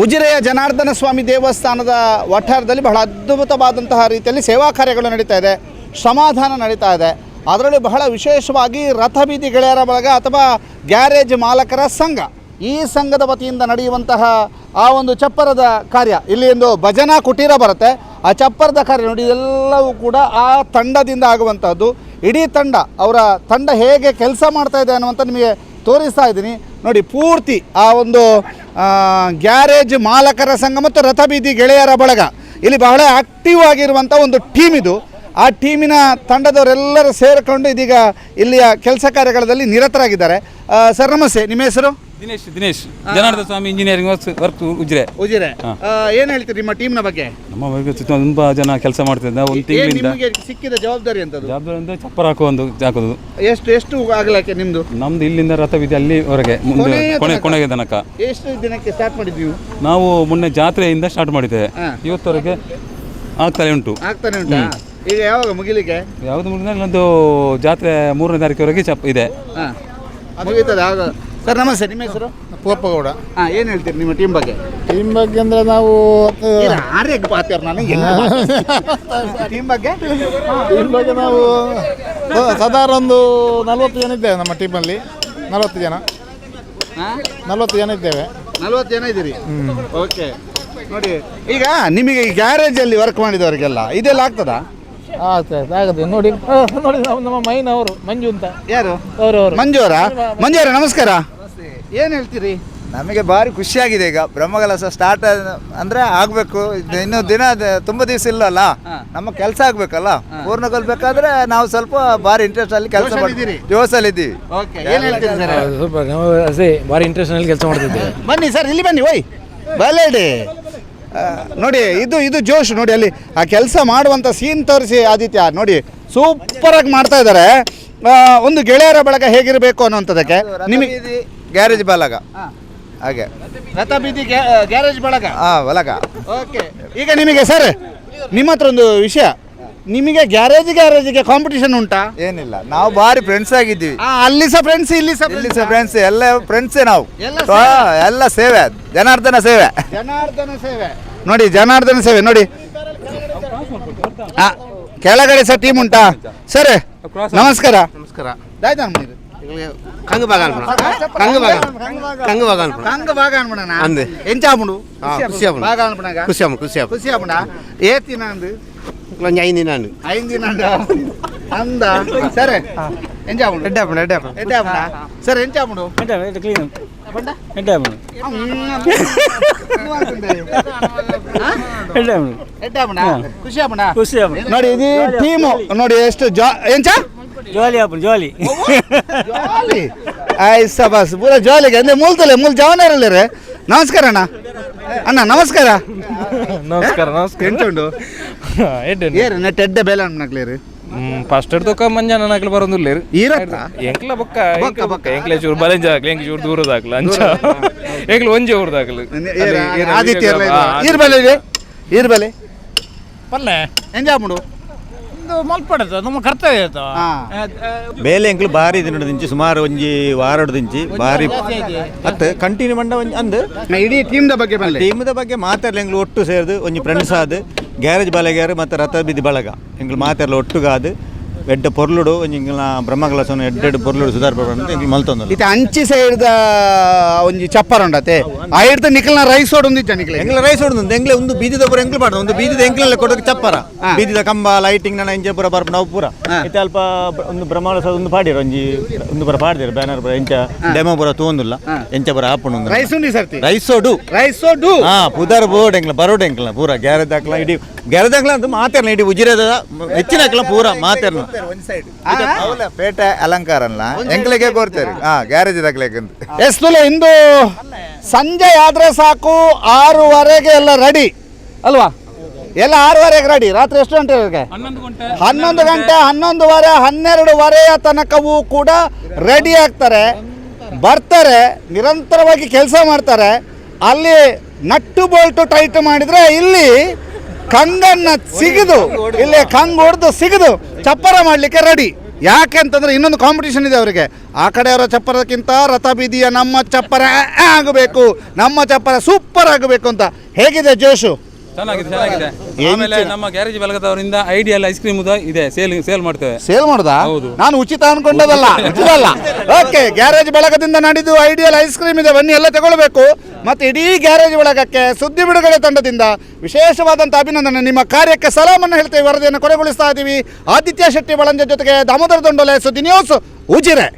ಉಜಿರೆಯ ಜನಾರ್ದನ ಸ್ವಾಮಿ ದೇವಸ್ಥಾನದ ವಠಾರದಲ್ಲಿ ಬಹಳ ಅದ್ಭುತವಾದಂತಹ ರೀತಿಯಲ್ಲಿ ಸೇವಾ ಕಾರ್ಯಗಳು ನಡೀತಾ ಇದೆ, ಸಮಾಧಾನ ನಡೀತಾ ಇದೆ. ಅದರಲ್ಲಿ ಬಹಳ ವಿಶೇಷವಾಗಿ ರಥಬೀದಿ ಗೆಳೆಯರ ಬಳಗ ಅಥವಾ ಗ್ಯಾರೇಜ್ ಮಾಲಕರ ಸಂಘ. ಈ ಸಂಘದ ವತಿಯಿಂದ ನಡೆಯುವಂತಹ ಆ ಒಂದು ಚಪ್ಪರದ ಕಾರ್ಯ, ಇಲ್ಲಿ ಒಂದು ಭಜನಾ ಕುಟೀರ ಬರುತ್ತೆ. ಆ ಚಪ್ಪರದ ಕಾರ್ಯ ನೋಡಿ, ಇದೆಲ್ಲವೂ ಕೂಡ ಆ ತಂಡದಿಂದ ಆಗುವಂಥದ್ದು ಇಡೀ ತಂಡ, ಅವರ ತಂಡ ಹೇಗೆ ಕೆಲಸ ಮಾಡ್ತಾ ಇದೆ ಅನ್ನುವಂಥ ನಿಮಗೆ ತೋರಿಸ್ತಾ ಇದ್ದೀನಿ. ನೋಡಿ, ಪೂರ್ತಿ ಆ ಒಂದು ಗ್ಯಾರೇಜ್ ಮಾಲಕರ ಸಂಘ ಮತ್ತು ರಥಬೀದಿ ಗೆಳೆಯರ ಬಳಗ. ಇಲ್ಲಿ ಬಹಳ ಆಕ್ಟಿವ್ ಆಗಿರುವಂಥ ಒಂದು ಟೀಮ್ ಇದು. ಆ ಟೀಮಿನ ತಂಡದವರೆಲ್ಲರೂ ಸೇರಿಕೊಂಡು ಇದೀಗ ಇಲ್ಲಿಯ ಕೆಲಸ ಕಾರ್ಯಗಳಲ್ಲಿ ನಿರತರಾಗಿದ್ದಾರೆ. ಸರ್, ನಮಸ್ತೆ. ನಿಮ್ಮ ಹೆಸರು? Dinesh Dinesh. Janardana Swamy engineering work Ujire. Ujire. ಏನು ಹೇಳ್ತೀರಿ ನಿಮ್ಮ ಟೀಮ್ನ ಬಗ್ಗೆ? ನಮ್ಮ ಬಗ್ಗೆ ಸುತ್ತ ತುಂಬಾ ಜನ ಕೆಲಸ ಮಾಡ್ತಿದ್ದ ಒಂದು ಏನ್ ತಿಂಗಳಿಂದ ನಿಮಗೆ ಸಿಕ್ಕಿದ ಜವಾಬ್ದಾರಿ ಅಂತ ಜವಾಬ್ದಾರಿ ಅಂದ್ರೆ ಚಪ್ಪರ ಹಾಕುವ ಒಂದು ಹಾಕೋದು. ಎಷ್ಟು ಎಷ್ಟು ಆಗಲಕ್ಕೆ ನಿಮ್ದು? ನಮ್ದು ಇಲ್ಲಿಂದ ರಥವಿದೆ ಅಲ್ಲಿವರೆಗೆ ಮುಂದೆ ಕೊನೆಯ ಕೊನೆ? ಕೊನೆಗೆ ತನಕ. ಎಷ್ಟು ದಿನಕ್ಕೆ ಸ್ಟಾರ್ಟ್ ಮಾಡಿದ್ವಿ ನೀವು ನಾವು ಮೊನ್ನೆ ಜಾತ್ರೆಯಿಂದ ಸ್ಟಾರ್ಟ್ ಮಾಡಿದ್ದೇವೆ. ಹಾ. ಇವತ್ತವರೆಗೆ ಆಗ್ತಲೇ ಉಂಟು. ಆಗ್ತಾನೆ ಉಂಟು? ಈಗ ಯಾವಾಗ ಮುಗಿಲಿಕ್ಕೆ? ಯಾವುದು ಮುಗಿದ ಒಂದು ಜಾತ್ರೆ ಮೂರನೇ ತಾರೀಕಿವರೆಗೆ ಚಪ್ ಇದೆ. ಹಾಂ. ಮುಗೀತದೆ ಆಗ ಸರ್ ನಮಸ್ತೆ ನಿಮ್ಮ ಹೆಸರು? ಪೋಪಗೌಡ ಹಾಂ ಏನು ಹೇಳ್ತೀರಿ ನಿಮ್ಮ ಟೀಮ್ ಬಗ್ಗೆ? ಟೀಮ್ ಬಗ್ಗೆ ಅಂದ್ರೆ ನಾವು ಆರ್ಯಕ್ಕೆ ಪಾತ್ಯಾರ ನಾನು? ಟೀಮ್ ಬಗ್ಗೆ? ಟೀಮ್ ಬಗ್ಗೆ ನಾವು ಸಾಧಾರಣ ಒಂದು ನಲ್ವತ್ತು ಜನ ಇದ್ದೇವೆ ನಮ್ಮ ಟೀಮಲ್ಲಿ ನಲ್ವತ್ತು ಜನ. ನಲ್ವತ್ತು ಜನ ಇದ್ದೇವೆ. ನಲ್ವತ್ತು ಜನ ಇದ್ದೀರಿ? ಓಕೆ. ನೋಡಿ ಈಗ ನಿಮಗೆ ಈ ಗ್ಯಾರೇಜಲ್ಲಿ ವರ್ಕ್ ಮಾಡಿದವರಿಗೆಲ್ಲ ಇದೆಲ್ಲ ಆಗ್ತದಾ? ಆಗ್ತದೆ ಆಗದೆ. ನೋಡಿ ನೋಡಿ ನಮ್ಮ ಮೈನ್ ಅವರು ಮಂಜು ಅಂತ. ಯಾರು? ಅವರು ಅವರು? ಮಂಜು ಅವರ. ಮಂಜು ಅವರ ನಮಸ್ಕಾರ. ಏನು ಹೇಳ್ತೀರಿ? ನಮಗೆ ಭಾರಿ ಖುಷಿಯಾಗಿದೆ ಈಗ. ಬ್ರಹ್ಮಕಲಶ ಸ್ಟಾರ್ಟ್ ಅಂದ್ರೆ ಆಗಬೇಕು. ಇನ್ನೂ ದಿನ ತುಂಬ ದಿವಸ ಇಲ್ಲಲ್ಲ? ನಮ್ಮ ಕೆಲಸ ಆಗಬೇಕಲ್ಲ? ಪೂರ್ಣಗೊಳ್ಬೇಕಾದ್ರೆ ನಾವು ಸ್ವಲ್ಪ ಭಾರಿ ಇಂಟ್ರೆಸ್ಟ್ ಅಲ್ಲಿ ಕೆಲಸ ಮಾಡಿದ್ದೀರಿ ಜೋಸಲ್ಲಿ ಇದ್ದೀವಿ. ಓಕೆ ಏನು ಹೇಳ್ತೀರಿ ಸರ್? ಸ್ವಲ್ಪ ನಾವು ಅದೇ ಭಾರಿ ಇಂಟ್ರೆಸ್ಟ್ನಲ್ಲಿ ಕೆಲಸ ಮಾಡ್ತಿದ್ದೀವಿ ಬನ್ನಿ ಸರ್ ಇಲ್ಲಿ ಬನ್ನಿ ಓಯ್. ಬಲ್ಲೇಡಿ ನೋಡಿ ಇದು ಇದು ಜೋಶ್ ನೋಡಿ ಅಲ್ಲಿ ಆ ಕೆಲಸ ಮಾಡುವಂಥ ಸೀನ್ ತೋರಿಸಿ ಆದಿತ್ಯ. ನೋಡಿ ಸೂಪರಾಗಿ ಮಾಡ್ತಾ ಇದ್ದಾರೆ ಒಂದು ಗೆಳೆಯರ ಬಳಗ ಹೇಗಿರಬೇಕು ಅನ್ನುವಂಥದ್ದಕ್ಕೆ. ನಿಮಗೆ ಗ್ಯಾರೇಜ್ ಬಾಲಕ ಹಾಗೆ. ರಥ ಬೀದಿ ಗ್ಯಾರೇಜ್ ಬಳಗ? ಹಾ ಬಲಗ ಓಕೆ. ಈಗ ನಿಮಗೆ ಸರ್ ನಿಮ್ಮ ಹತ್ರ ಒಂದು ವಿಷಯ. ನಿಮಗೆ ಗ್ಯಾರೇಜ್ ಗ್ಯಾರೇಜಿಗೆ ಕಾಂಪಿಟೇಷನ್ ಉಂಟಾ? ಏನಿಲ್ಲ. ನಾವು ಬಾರಿ ಫ್ರೆಂಡ್ಸ್ ಆಗಿದ್ದೀವಿ. ಆ, ಅಲ್ಲಿ ಸಹ ಫ್ರೆಂಡ್ಸ್ ಇಲ್ಲಿ ಸಹ ಇಲ್ಲಿ ಸಹ ಫ್ರೆಂಡ್ಸ್ ಎಲ್ಲ ಫ್ರೆಂಡ್ಸೇ ನಾವು. ಎಲ್ಲ ಹಾ, ಎಲ್ಲ ಸೇವೆ. ಜನಾರ್ದನ ಸೇವೆ. ಜನಾರ್ದನ ಸೇವೆ. ನೋಡಿ ಜನಾರ್ದನ ಸೇವೆ ನೋಡಿ. ಆ, ಕೆಳಗಡೆ ಸಹ ಟೀಮ್ ಉಂಟಾ? ಸರ್ ನಮಸ್ಕಾರ. ನಮಸ್ಕಾರ. ದಾಯ್ತಾ ನಮ್ಮದು? ಕಂಗು ಬಾಗ ಅನ್ಪಣ ಕಂಗು ಬಾಗ ಕಂಗು ಬಾಗ ಅನ್ಪಣ ಹಂಗ ಬಾಗ ಅನ್ಬಿಡಣ ಅಂದೆ. ಎಂಚಾಪುಡು ಆ, ಖುಷಿ ಆಪುಂಡು. ಬಾಗ ಅನ್ಬಿಡಾಗ ಖುಷಿ ಆಪುಂಡು, ಖುಷಿ ಆಪುಂಡು. ಖುಷಿ ಆಪುಂಡ ಏತಿನ ಅಂದು ಒಂಜಿ ಐದು ದಿನ ಅಂದು ಐಂದಿನ ಅಂದ ಸರ್ ಎಂಚಾಪುಡು ಎಡ್ಡಾಪಣ ಎಡ್ಡಾಪಣ ಎಂಚಾಪುಡ ಸರ್ ಎಂಚಾಪುಡು ಎಡ್ಡಾಪುಡ ಖುಷಿ ಆಪುಡ ಖುಷಿ ಆಪುಂಡು. ನೋಡಿ ಇದು ಟೀಮು ನೋಡಿ ಎಷ್ಟು ಜಾ ಎಂಚ ಜಾಲಿ ಆಪುಂಡು ಜೋಲಿ. ಜಾಲಿ? ಆಯ್ ಸಬಾಸ್ ಪೂರ ಜಾಲಿಗೆ. ಅಂದ್ರೆ ಮೂಲ್ತಲೆ ಮೂಲ್ ಜವನರಲ್ಲೇ ರೇ ನಮಸ್ಕಾರ ಅಣ್ಣ. ಅಣ್ಣ ನಮಸ್ಕಾರ. ನಮಸ್ಕಾರ ನಮಸ್ಕಾರ. ಎಂಟುಂಡು ಉಂಟು ಎಡ್ಡೆ ಏರು ನೆಟ್ ಎಡ್ಡೆ ಬೇಲೆ ಅಣ್ಣಕ್ಲೇರು ಫಸ್ಟ್ ಎಡ್ತೊಕ್ಕ ಮಂಜಾನ ನಾಕ್ಲು ಬರೋದಿಲ್ಲ ಈರತ್ತ ಎಂಕ್ಲ ಬೊಕ್ಕ ಬೊಕ್ಕ, ಬೊಕ್ಕ. ಎಂಕ್ಲೆ ಚೂರು ಬಲೆಂಜ ಹಾಕ್ಲಿ ಎಂಕ್ ಚೂರು ದೂರದ ಹಾಕ್ಲ ಅಂಚ ಎಂಕ್ಲ ಒಂಜಿ ಊರ್ದಾಕ್ಲು ಆದಿತ್ಯ ಈರ್ಬಲೆ ಇರ್ಬಲೆ ಈರ್ಬಲೆ ಪಲ್ಲೆ. ಎಂಜಾಮುಡು ಇದು ಮಲ್ಪಡತ ನಮ್ಮ ಕರ್ತವ್ಯ ಆಯ್ತು ಬೇಲೆ ಎಂಕ್ಲು ಬಾರಿ ಇಂಚಿ ಸುಮಾರು ಒಂಜಿ ವಾರಡ್ದಿಂಚಿ ಬಾರಿ ಮತ್ತೆ ಕಂಟಿನ್ಯೂ ಮಂಡ ಒಂಜಿ ಅಂದ್? ಇಡೀ ಟೀಮ್ದ ಬಗ್ಗೆ ಟೀಮ್ ಟೀಮ್ದ ಬಗ್ಗೆ ಮಾತಾಡಲಿ ಎಂಗ್ಲು ಒಟ್ಟು ಸೇರ್ದು ಒಂಜಿ ಫ್ರೆಂಡ್ಸ್ ಆದ್ ಗ್ಯಾರೇಜ್ ಬಾಲಗ್ಯಾರು ಮತ್ತೆ ರಥ ಬಿದ್ದಿ ಬಳಗ. ಎಂಗ್ಲು ಮಾತಾಡ್ಲ ಒಟ್ಟುಗಾದ್ ಎಡ್ಡ ಪೊರ್ಲುಡು ಒಂಜಿ ಬ್ರಹ್ಮಗಲಸನ ಬ್ರಹ್ಮಕಲಸನ ಎಡ್ಡೆಡ್ ಪೊರ್ಲುಡು ಸುಧಾರ್ ಅಂತ ಮಲ್ತೊಂದು ಇತ್ತೆ ಅಂಚಿ ಸೈಡ್ದ ಒಂಜಿ ಚಪ್ಪರ ಉಂಡತೆ ಆ ಹಿಡ್ದ ನಿಖಲ್ನ ರೈಸ್ ಓಡ್ ಒಂದಿತ್ತ ನಿಖಲೆ ಎಂಗ್ಲ ರೈಸ್ ಹೊಡ್ದು ಎಂಗ್ಲೆ ಒಂದು ಬೀದಿದ ಪುರ ಎಂಗ್ಲು ಪಾಡ್ದು ಒಂದು ಬೀದಿದ ಎಂಗ್ಲೆಲ್ಲ ಕೊಡೋಕೆ ಚಪ್ಪರ. ಬೀದಿದ ಕಂಬ ಲೈಟಿಂಗ್ ನನ್ನ ಇಂಚ ಪುರ ಬರ್ಬ ನಾವು ಪೂರ. ಇತ್ತೆ ಅಲ್ಪ ಒಂದು ಬ್ರಹ್ಮಕಲಸ ಒಂದು ಪಾಡಿರ ಒಂಜಿ ಒಂದು ಪುರ ಪಾಡ್ದಿರು ಬ್ಯಾನರ್ ಪುರ ಎಂಚ ಡೆಮೋ ಪುರ ತೂಂದುಲ್ಲ ಎಂಚ ಪುರ ಒಂದು ರೈಸ್ ಉಂಡಿ ಸರ್ತಿ? ರೈಸ್ ಓಡು ರೈಸ್ ಓಡು ಹಾ ಪುದರ್ ಬೋರ್ಡ್ ಎಂಕ್ಲ ಬರೋಡ್ ಎಂಕ್ಲ ಪೂರ. ಗ್ಯಾರೇಜ್ ಹಾಕ್ಲ ಇಡೀ ಗ್ಯಾರೇಜ್ ಹಾಕ್ಲ ಅಂತ ಮಾತಾಡ್ಲ ಇಡೀ ಉಜಿರದ ಹೆಚ್ಚಿನ ಹಾಕ್ಲ ಪೂರ ಮಾತಾಡ್ಲ ಪೇಟೆ ಅಲಂಕಾರ ಅಲ್ಲ. ಎಂಗ್ಲಿಗೆ ಕೊಡ್ತಾರೆ ಹಾ ಗ್ಯಾರೇಜ್ ಎಸ್ತುಲೆ ಇಂದು ಸಂಜೆ ಆದ್ರೆ ಸಾಕು ಆರೂವರೆಗೆ ಎಲ್ಲ ರೆಡಿ ಅಲ್ವಾ? ಎಲ್ಲ ಆರೂವರೆಗೆ ರೆಡಿ ರಾತ್ರಿ ಎಷ್ಟು ಗಂಟೆ ಹನ್ನೊಂದು ಗಂಟೆ. ಹನ್ನೊಂದು ಗಂಟೆ ಹನ್ನೊಂದುವರೆ ಹನ್ನೆರಡುವರೆಯ ತನಕವೂ ಕೂಡ ರೆಡಿ ಆಗ್ತಾರೆ. ಬರ್ತಾರೆ ನಿರಂತರವಾಗಿ ಕೆಲಸ ಮಾಡ್ತಾರೆ. ಅಲ್ಲಿ ನಟ್ಟು ಬೋಲ್ಟು ಟೈಟ್ ಮಾಡಿದ್ರೆ ಇಲ್ಲಿ ಕಂಗನ್ನ ಸಿಗದು, ಇಲ್ಲೇ ಕಂಗ್ ಹೊಡೆದು ಸಿಗದು ಚಪ್ಪರ ಮಾಡಲಿಕ್ಕೆ ರೆಡಿ ಯಾಕೆ ಅಂತಂದ್ರೆ ಇನ್ನೊಂದು ಕಾಂಪಿಟೇಷನ್ ಇದೆ ಅವರಿಗೆ. ಆ ಕಡೆಯವರ ಚಪ್ಪರಕ್ಕಿಂತ ರಥ ಬೀದಿಯ ನಮ್ಮ ಚಪ್ಪರ ಆಗಬೇಕು. ನಮ್ಮ ಚಪ್ಪರ ಸೂಪರ್ ಆಗಬೇಕು ಅಂತ. ಹೇಗಿದೆ ಜೋಶು? ಚೆನ್ನಾಗಿದೆ ಚೆನ್ನಾಗಿದೆ. ಆಮೇಲೆ ನಮ್ಮ ಗ್ಯಾರೇಜ್ ಬಳಗದವರಿಂದ ಐಡಿಯಲ್ ಐಸ್ ಕ್ರೀಮ್ ಇದೆ ಸೇಲ್ ಸೇಲ್ ಮಾಡ್ತೇವೆ. ಸೇಲ್ ಮಾಡ್ದ? ಹೌದು. ನಾನು ಉಚಿತ ಅನ್ಕೊಂಡದಲ್ಲ ಉಚಿತ. ಅಲ್ಲ ಓಕೆ ಗ್ಯಾರೇಜ್ ಬಳಗದಿಂದ ನಡೆದು ಐಡಿಯಲ್ ಐಸ್ ಕ್ರೀಮ್ ಇದೆ ಬನ್ನಿ ಎಲ್ಲ ತಗೊಳ್ಬೇಕು. ಮತ್ತೆ ಇಡೀ ಗ್ಯಾರೇಜ್ ಬಳಗಕ್ಕೆ ಸುದ್ದಿ ಬಿಡುಗಡೆ ತಂಡದಿಂದ ವಿಶೇಷವಾದಂಥ ಅಭಿನಂದನೆ. ನಿಮ್ಮ ಕಾರ್ಯಕ್ಕೆ ಸಲಾಮನ್ನು ಹೇಳ್ತೇವೆ ವರದಿಯನ್ನು ಕೊನೆಗೊಳಿಸ್ತಾ ಇದ್ದೀವಿ ಆದಿತ್ಯ ಶೆಟ್ಟಿ ಬಳಂಜ ಜೊತೆಗೆ ದಾಮೋದರ ದೊಂಡೊಲೆ ಸುದ್ದಿ ನ್ಯೂಸ್ ಉಜಿರೆ.